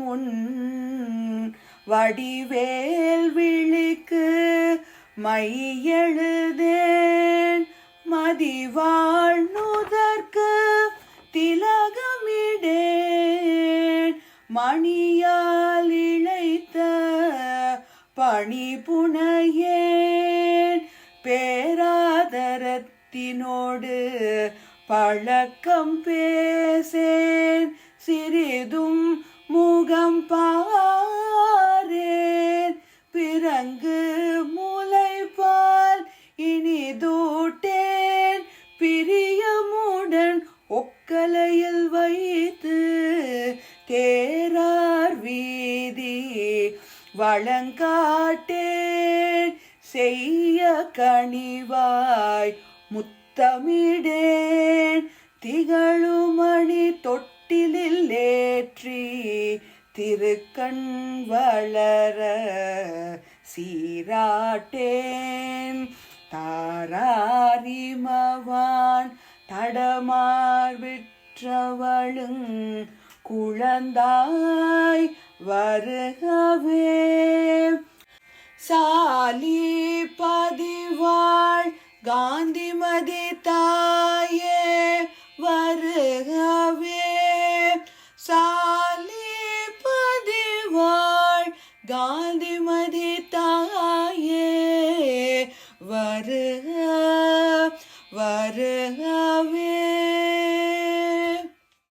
உன் வடிவேல் விழிக்கு மையெழுதேன் மதிவாழ் நுதற்கு திலகமிடேன். மணியால் இழைத்த பணி புனையேன். பேராதரத்தினோடு பழக்கம் பேசேன். சிறிதும் முகம் பாரேன் பிறங்கு முளைப்பால் இனிதூட்டேன் பிரியமுடன் ஒக்கலையில் வைத்து தேரார் வீதி வளங்காட்டேன் செய்ய கனிவாய் முத்தமிடேன். திகழுமணி தொட்டிலில் ஏற்றி திருக்கண் வளர சீராட்டேன். தாராரிமவான் தடமார் விற்றவளும் குழந்தாய் வருகவே. சாலி பதிவாள் காந்தி காந்திமதி தாயே வருக வருகவே.